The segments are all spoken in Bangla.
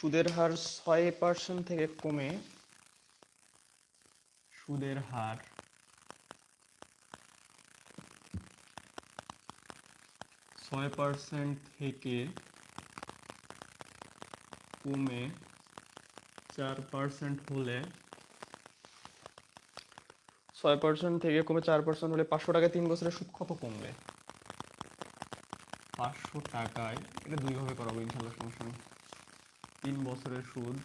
সুদের হার ছয় পার্সেন্ট থেকে কমে সুদের হার ছয় পার্সেন্ট থেকে কমে চার পার্সেন্ট হলে ছয় পার্সেন্ট থেকে কমে চার পার্সেন্ট হলে পাঁচশো টাকায় তিন বছরের সুদ কত কমবে? পাঁচশো টাকায় এটা দুইভাবে করাবো, ইনশাল্লাহ সমস্যা নেই। তিন বছরের সুদ।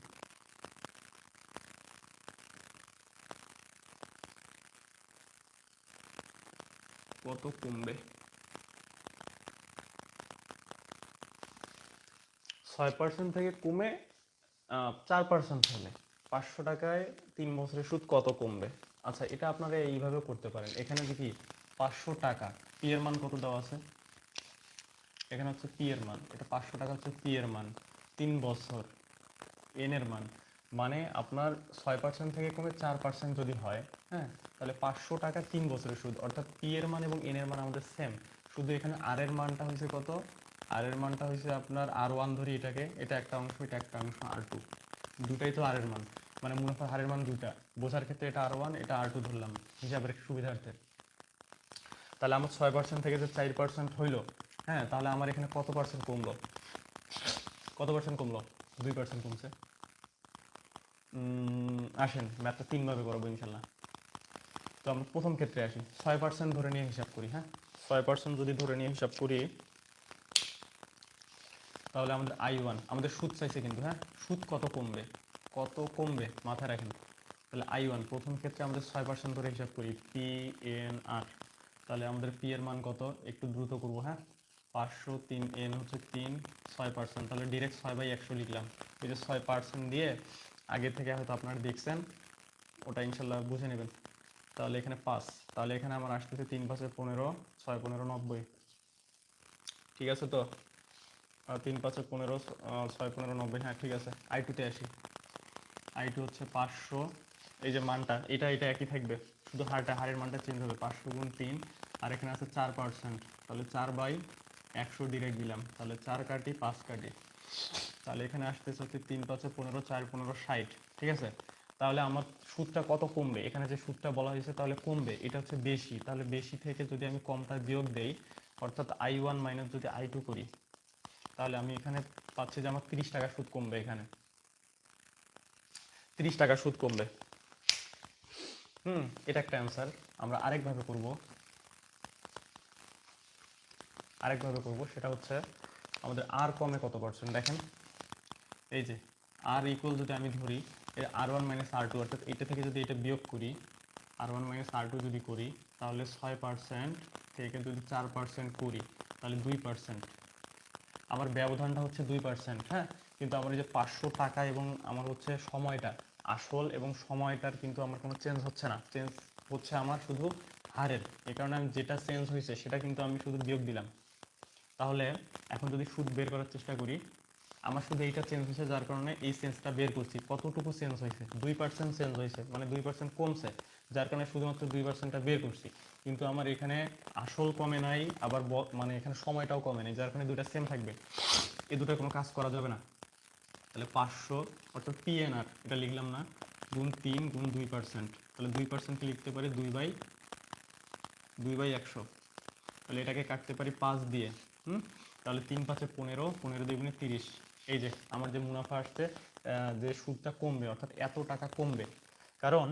কত কমবে? ছয় পার্সেন্ট থেকে কমে চার পার্সেন্ট হলে। পাঁচশো টাকায় তিন বছরের সুদ কত কমবে? আচ্ছা এটা আপনারা এইভাবে করতে পারেন। এখানে দেখি পাঁচশো টাকা। পি এর মান কত দেওয়া আছে? এখানে হচ্ছে পি এর মান। এটা পাঁচশো টাকা হচ্ছে পি এর মান। তিন বছর এন এর মান। মানে আপনার ছয় পার্সেন্ট থেকে কমে চার পার্সেন্ট যদি হয় হ্যাঁ তাহলে পাঁচশো টাকা তিন বছরের সুদ। অর্থাৎ পি এর মান এবং এন এর মান আমাদের সেম শুধু এখানে আর এর মানটা হয়েছে কত? আর এর মানটা হয়েছে আপনার আর ওয়ান ধরি এটাকে। এটা একটা অংশ, এটা একটা অংশ আর টু দুটাই তো আর এর মান। মানে মুনাফার হারের মান দুটা বোঝার ক্ষেত্রে এটা আর ওয়ান এটা আর টু ধরলাম, হিসাবের সুবিধার্থে। তাহলে আমার ছয় পার্সেন্ট থেকে যে চার পার্সেন্ট হইল হ্যাঁ তাহলে আমার এখানে কত পার্সেন্ট কমলো? কত পার্সেন্ট কমলো? দুই পার্সেন্ট কমছে। আসেন, ম্যাথটা তিনভাবে করব ইনশাল্লাহ। তো আমরা প্রথম ক্ষেত্রে আসি। ছয় পার্সেন্ট ধরে নিয়ে হিসাব করি হ্যাঁ? ছয় পার্সেন্ট যদি ধরে নিয়ে হিসাব করি, তাহলে আমাদের আই ওয়ান আমাদের সুদ চাইছে কিন্তু হ্যাঁ? সুদ কত কমবে? কত কমবে? মাথায় রাখেন। তাহলে আই ওয়ান প্রথম ক্ষেত্রে আমাদের ছয় পার্সেন্ট ধরে হিসাব করি পি এন আর তাহলে আমাদের পি এর মান কত? একটু দ্রুত করব হ্যাঁ? পাঁচশো তিন এন হচ্ছে তিন, ছয় পার্সেন্ট তাহলে ডিরেক্ট ছয় বাই একশো লিখলাম। এই যে ছয় পার্সেন্ট দিয়ে আগে থেকে হয়তো আপনারা দেখছেন, ওটা ইনশাল্লাহ বুঝে নেবেন। তাহলে এখানে পাঁচ, তাহলে এখানে আমার আসতেছে তিন পাঁচে পনেরো, ছয় পনেরো নব্বই। ঠিক আছে তো? তিন পাঁচে পনেরো ছয় পনেরো নব্বই হ্যাঁ ঠিক আছে। আই টুতে আসি। আই টু হচ্ছে পাঁচশো। এই যে মানটা, এটা এটা একই থাকবে। শুধু হারটা, হারের মানটা চেঞ্জ হবে। পাঁচশো গুণ তিন, আর এখানে আছে চার পার্সেন্ট তাহলে চার বাই একশো ডিরেক্ট দিলাম, তাহলে চার কাটি, পাঁচ কাটি। তাহলে এখানে আসতেছে হচ্ছে তিন পাঁচে পনেরো, চার পনেরো, ষাট, ঠিক আছে? তাহলে আমার সুদটা কত কমবে? এখানে যে সুদটা বলা হয়েছে তাহলে কমবে, এটা হচ্ছে বেশি। তাহলে বেশি থেকে যদি আমি কমটা বিয়োগ দেই, অর্থাৎ আই ওয়ান মাইনাস যদি আই টু করি, তাহলে আমি এখানে পাচ্ছি যে আমার তিরিশ টাকা সুদ কমবে এখানে। তিরিশ টাকা সুদ কমবে। হুম, এটা একটা অ্যান্সার আমরা আরেকভাবে করব। আরেকভাবে করব, সেটা হচ্ছে আমাদের আর কমে কত পার্সেন্ট দেখেন, এই যে আর ইকুয়াল যদি আমি ধরি এর R one minus R two অর্থাৎ এটা থেকে যদি এটা বিয়োগ করি R one minus R two যদি করি, তাহলে ছয় পার্সেন্ট থেকে যদি চার পার্সেন্ট করি, তাহলে দুই পার্সেন্ট আমার ব্যবধানটা হচ্ছে দুই পার্সেন্ট হ্যাঁ? কিন্তু আমার এই যে পাঁচশো টাকা এবং আমার হচ্ছে সময়টা, আসল এবং সময়টার কিন্তু আমার কোনো চেঞ্জ হচ্ছে না। চেঞ্জ হচ্ছে আমার শুধু হারের। এই কারণে আমি যেটা চেঞ্জ হয়েছে, সেটা কিন্তু আমি শুধু বিয়োগ দিলাম। তাহলে এখন যদি সুদ বের করার চেষ্টা করি, আমার শুধু এইটা চেঞ্জ হয়েছে যার কারণে এই চেঞ্জটা বের করছি। কতটুকু চেঞ্জ হয়েছে? দুই পার্সেন্ট চেঞ্জ হয়েছে মানে দুই পার্সেন্ট কমছে, যার কারণে শুধুমাত্র দুই পার্সেন্টটা বের করছি। কিন্তু আমার এখানে আসল কমে নাই, আবার মানে এখানে সময়টাও কমে নাই, যার কারণে দুইটা সেম থাকবে। এই দুটো কোনো কাজ করা যাবে না। তাহলে পাঁচশো, অর্থাৎ পিএনআর এটা লিখলাম না, গুণ তিন, গুণ দুই পার্সেন্ট তাহলে দুই পার্সেন্টকে লিখতে পারি? দুই বাই দুই বাই একশো। তাহলে এটাকে কাটতে পারি পাঁচ দিয়ে। হুম? তাহলে তিন পাঁচে পনেরো পনেরো দুই গুণে তিরিশ। এই যে আমার যে মুনাফা আসছে যে সুদটা কমবে, অর্থাৎ এত টাকা কমবে। কারণ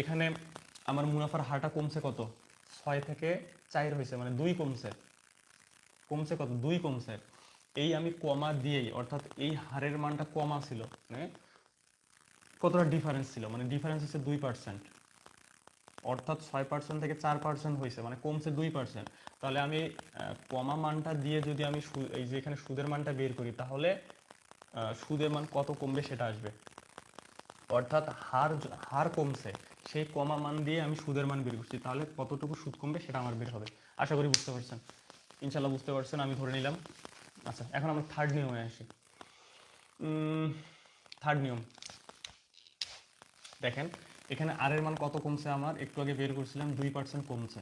এখানে আমার মুনাফার হারটা কমছে কত? ছয় থেকে চার হয়েছে মানে দুই কমছে। কমছে কত? দুই কমছে। এই আমি কমা দিয়েই, অর্থাৎ এই হারের মানটা কমা ছিল মানে কতটা ডিফারেন্স ছিল? মানে ডিফারেন্স হচ্ছে দুই পার্সেন্ট অর্থাৎ ছয় পার্সেন্ট থেকে চার পার্সেন্ট হয়েছে মানে কমছে দুই পার্সেন্ট তাহলে আমি কমা মানটা দিয়ে যদি আমি এই যে এখানে সুদের মানটা বের করি, তাহলে সুদের মান কত কমবে সেটা আসবে। অর্থাৎ হার হার কমছে, সেই কমা মান দিয়ে আমি সুদের মান বের করছি, তাহলে কতটুকু সুদ কমবে সেটা আমার বের হবে। আশা করি বুঝতে পারছেন। ইনশাল্লাহ বুঝতে পারছেন, আমি ধরে নিলাম। আচ্ছা এখন আমরা থার্ড নিয়মে আসি। থার্ড নিয়ম। দেখেন এখানে আর এর মান কত কমছে আমার? একটু আগে বের করছিলাম, দুই পার্সেন্ট কমছে।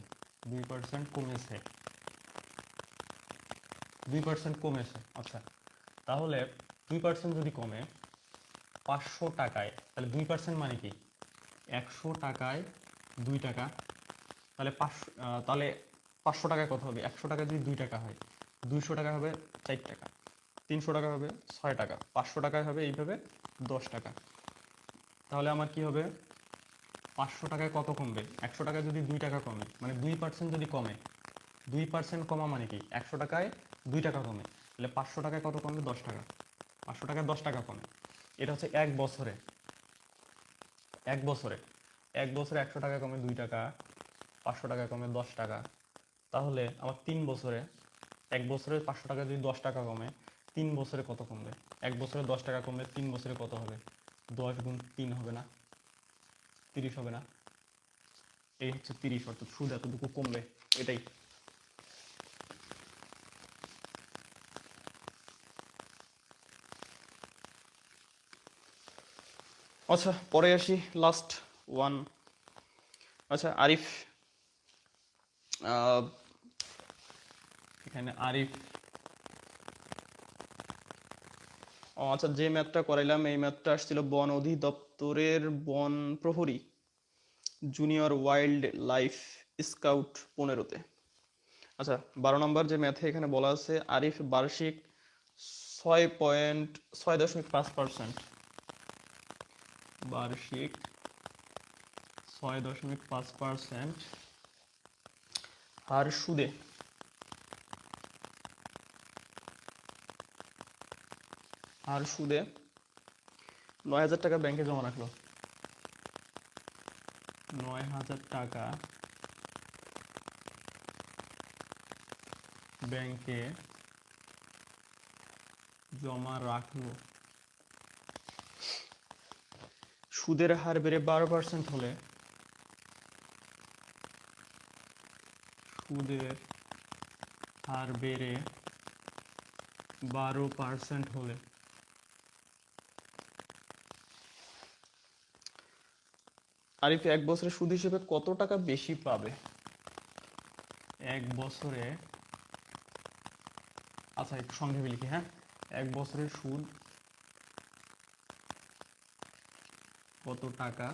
দুই পার্সেন্ট কমেছে। দুই পার্সেন্ট কমেছে আচ্ছা। তাহলে দুই পার্সেন্ট যদি কমে, পাঁচশো টাকায়, তাহলে দুই পার্সেন্ট মানে কি? একশো টাকায় দুই টাকা। তাহলে পাঁচশো তাহলে পাঁচশো টাকায় কত হবে? একশো টাকা যদি দুই টাকা হয়, দুইশো টাকা হবে চার টাকা। তিনশো টাকা হবে ছয় টাকা। পাঁচশো টাকায় হবে এইভাবে দশ টাকা। তাহলে আমার কি হবে? পাঁচশো টাকায় কত কমবে? একশো টাকায় যদি দুই টাকা কমে মানে দুই পার্সেন্ট যদি কমে, দুই পার্সেন্ট কমা মানে কি? একশো টাকায় দুই টাকা কমে, তাহলে পাঁচশো টাকায় কত কমবে? দশ টাকা। পাঁচশো টাকায় দশ টাকা কমে। এটা হচ্ছে এক বছরে। এক বছরে। এক বছরে একশো টাকা কমে দুই টাকা, পাঁচশো টাকা কমে দশ টাকা। তাহলে আমার তিন বছরে, এক বছরে পাঁচশো টাকা যদি দশ টাকা কমে, তিন বছরে কত কমবে? এক বছরে দশ টাকা কমবে তিন বছরে কত হবে? দশ গুণ তিন হবে না? তিরিশ হবে না। এই হচ্ছে তিরিশ, অর্থাৎ সুদ এতটুকু কমবে, এটাই। আচ্ছা পরে আসি লাস্ট ওয়ান আচ্ছা আরিফ এখানে আরিফ আচ্ছা যে ম্যাথটা করাইলাম, এই ম্যাথটা আসছিল বন অধিদপ্তরের বন প্রহরী, জুনিয়র ওয়াইল্ড লাইফ স্কাউট পনেরোতে। আচ্ছা বারো নম্বর যে ম্যাথে এখানে বলা আছে, আরিফ বার্ষিক ছয় পয়েন্ট, ছয় দশমিক পাঁচ পার্সেন্ট। বার্ষিক ছয় দশমিক পাঁচ পার্সেন্ট হার সুদে। হার সুদে নয় হাজার টাকা ব্যাংকে জমা রাখল। নয় হাজার টাকা ব্যাংকে জমা রাখল। সুদের হার বেড়ে বারো পার্সেন্ট হলে সুদের হার বেড়ে বারো পার্সেন্ট হলে আরিফ, এক বছরে সুদ হিসেবে কত টাকা বেশি পাবে? এক বছরে আচ্ছা একটু সংক্ষেপে লিখি হ্যাঁ? এক বছরের সুদ কত টাকা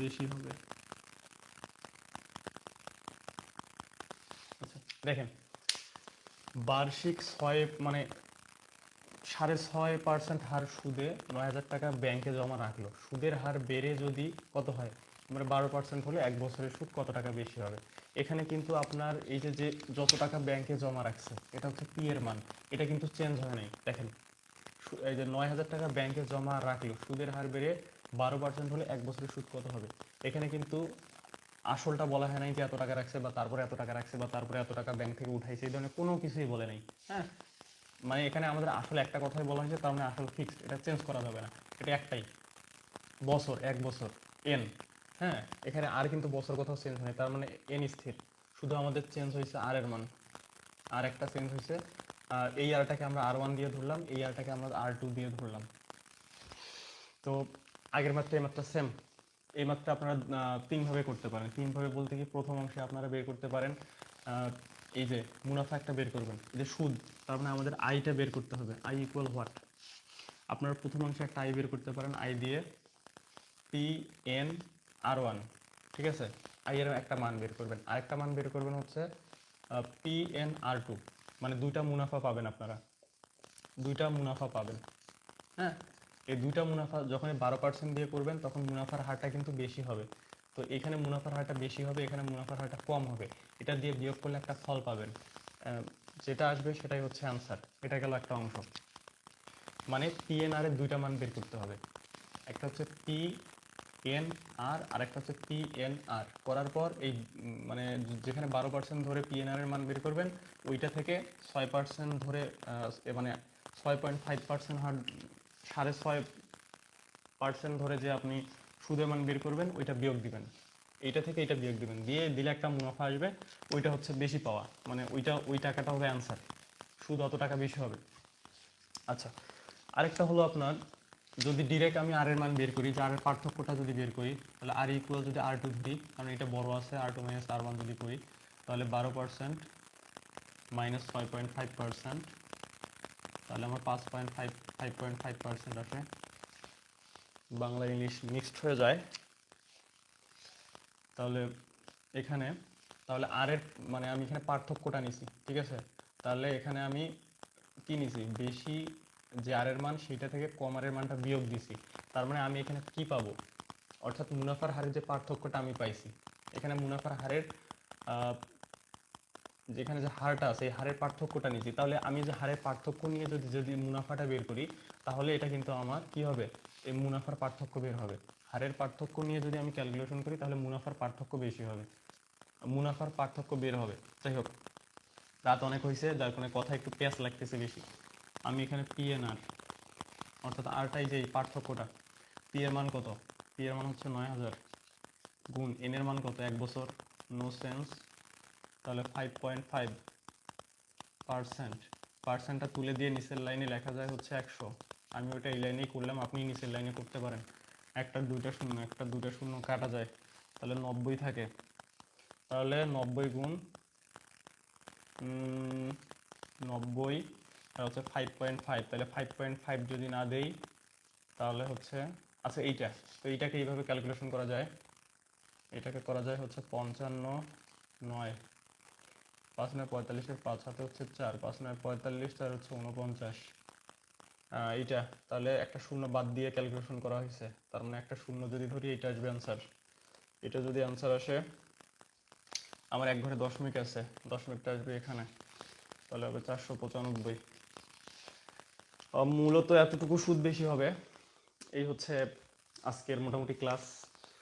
বেশি হবে? আচ্ছা দেখেন, বার্ষিক ছয় মানে সাড়ে ছয় পার্সেন্ট হার সুদে নয় হাজার টাকা ব্যাংকে জমা রাখল। সুদের হার বেড়ে যদি কত হয়? মানে বারো পার্সেন্ট হলে এক বছরের সুদ কত টাকা বেশি হবে? এখানে কিন্তু আপনার এই যে যে যত টাকা ব্যাংকে জমা রাখছে, এটা হচ্ছে পি এর মান। এটা কিন্তু চেঞ্জ হয় নাই। দেখেন এই যে নয় হাজার টাকা ব্যাংকে জমা রাখল, সুদের হার বেড়ে বারো পার্সেন্ট হলে এক বছরের সুদ কত হবে? এখানে কিন্তু আসলটা বলা হয় নাই যে এত টাকা রাখছে বা তারপরে এত টাকা রাখছে বা তারপরে এত টাকা ব্যাংক থেকে উঠাইছে, এই ধরনের কোনো কিছুই বলে নাই। হ্যাঁ? মানে এখানে আমাদের আসলে একটা কথাই বলা হয়েছে তার মানে আসল ফিক্সড এটা চেঞ্জ করা যাবে না। এটা একটাই। বছর এক বছর এন হ্যাঁ এখানে আর কিন্তু বছর কোথাও চেঞ্জ হয় তার মানে এন স্থির। শুধু আমাদের চেঞ্জ হয়েছে আর এর মান। আর একটা চেঞ্জ হয়েছে আহ, এই আরটাকে আমরা আর ওয়ান দিয়ে ধরলাম এই আরটাকে আমরা আর টু দিয়ে ধরলাম। তো আগের মাত্রা এই মাত্রা সেম এই মাত্রা আপনারা তিনভাবে করতে পারেন। তিনভাবে বলতে কি প্রথম অংশে আপনারা বের করতে পারেন এই যে মুনাফা একটা বের করবেন, এই যে সুদ, তার মানে আমাদের আইটা বের করতে হবে। আই ইকুয়াল হোয়াট আপনারা প্রথম অংশে একটা আই বের করতে পারেন আই দিয়ে পি এন আর ওয়ান ঠিক আছে? আই এর একটা মান বের করবেন। আরেকটা মান বের করবেন হচ্ছে পি এন আর টু মানে দুইটা মুনাফা পাবেন আপনারা। দুইটা মুনাফা পাবেন। হ্যাঁ? এই দুইটা মুনাফা যখন বারো পার্সেন্ট দিয়ে করবেন, তখন মুনাফার হারটা কিন্তু বেশি হবে। তো এখানে মুনাফার হারটা বেশি হবে, এখানে মুনাফার হারটা কম হবে। এটা দিয়ে বিয়োগ করলে একটা ফল পাবেন। যেটা আসবে সেটাই হচ্ছে আনসার এটা গেল একটা অংশ। মানে পি এন আর এর দুইটা মান বের করতে হবে। একটা হচ্ছে পি এন আর আরেকটা হচ্ছে পি এন আর করার পর এই মানে যেখানে বারো পার্সেন্ট ধরে পি এন আর এর মান বের করবেন, ওইটা থেকে ছয় পার্সেন্ট ধরে মানে ছয় পয়েন্ট ফাইভ পার্সেন্ট হার, সাড়ে ছয় পার্সেন্ট ধরে যে আপনি সুদের মান বের করবেন, ওইটা বিয়োগ দিবেন। এইটা থেকে এটা বিয়োগ দিবেন। দিয়ে দিলে একটা মুনাফা আসবে, ওইটা হচ্ছে বেশি পাওয়া। মানে ওইটা, ওই টাকাটা হবে অ্যান্সার সুদ অত টাকা বেশি হবে। আচ্ছা আরেকটা হলো আপনার, যদি ডিরেক্ট আমি আর এর মান বের করি, যে আর এর পার্থক্যটা যদি বের করি, তাহলে আর ইকুয়াল যদি আর টু ধরি কারণ এটা বড় আছে R two minus R one যদি করি, তাহলে বারো পার্সেন্ট মাইনাস ছয় পয়েন্ট ফাইভ পার্সেন্ট তাহলে আমার পাঁচ point five five point five percent আসে। বাংলা ইংলিশ মিক্সড হয়ে যায়, তাহলে এখানে, তাহলে আর এর মানে আমি এখানে পার্থক্যটা নিছি, ঠিক আছে? তাহলে এখানে আমি কি নিছি? বেশি যে আর এর মান সেটা থেকে কম আর এর মানটা বিয়োগ দিছি। তার মানে আমি এখানে কি পাবো? অর্থাৎ মুনাফার হারের যে পার্থক্যটা আমি পাইছি, এখানে মুনাফার হারের যেখানে যে হারটা আছে, এই হারের পার্থক্যটা নিচ্ছি তাহলে আমি যে হারের পার্থক্য নিয়ে যদি যদি মুনাফাটা বের করি, তাহলে এটা কিন্তু আমার কি হবে? এই মুনাফার পার্থক্য বের হবে। হারের পার্থক্য নিয়ে যদি আমি ক্যালকুলেশন করি, তাহলে মুনাফার পার্থক্য বেশি হবে। মুনাফার পার্থক্য বের হবে। যাই হোক, রাত অনেক হয়েছে যার কারণে কথা একটু পেঁয়াজ লাগতেছে বেশি। আমি এখানে পি এন আর অর্থাৎ আরটাই যে পার্থক্যটা। পি এর মান কত? পি এর মান হচ্ছে নয় হাজার। গুণ এন এর মান কত? এক বছর। নো সেন্স তাহলে ফাইভ পয়েন্ট ফাইভ পার্সেন্ট পার্সেন্টটা তুলে দিয়ে নিচের লাইনে লেখা যায় হচ্ছে একশো। আমি ওটা এই লাইনেই করলাম আপনি নিচের লাইনে করতে পারেন। একটা, দুইটা, শূন্য, একটা, দুইটা, শূন্য কাটা যায়। তাহলে নব্বই থাকে। তাহলে নব্বই গুণ নব্বই আর হচ্ছে ফাইভ পয়েন্ট ফাইভ তাহলে ফাইভ পয়েন্ট ফাইভ যদি না দেই, তাহলে হচ্ছে আচ্ছা এইটা। তো এইটাকে এইভাবে ক্যালকুলেশন করা যায়। এটাকে করা যায় হচ্ছে পঞ্চান্ন নয়। পাঁচ নয় পঁয়তাল্লিশের পাঁচ হাতে হচ্ছে চার। পাঁচ নয় পঁয়তাল্লিশ চার হচ্ছে উনপঞ্চাশ এইটা। তাহলে একটা শূন্য বাদ দিয়ে ক্যালকুলেশন করা হয়েছে। তার মানে একটা শূন্য যদি ধরি এটা আসবে অ্যান্সার এটা যদি অ্যান্সার আসে, আমার এক ঘরে দশমিক আছে। দশমিকটা আসবে এখানে। তাহলে হবে চারশো পঁচানব্বই। মূলত এতটুকু সুদ বেশি হবে। এই হচ্ছে আজকের মোটামুটি ক্লাস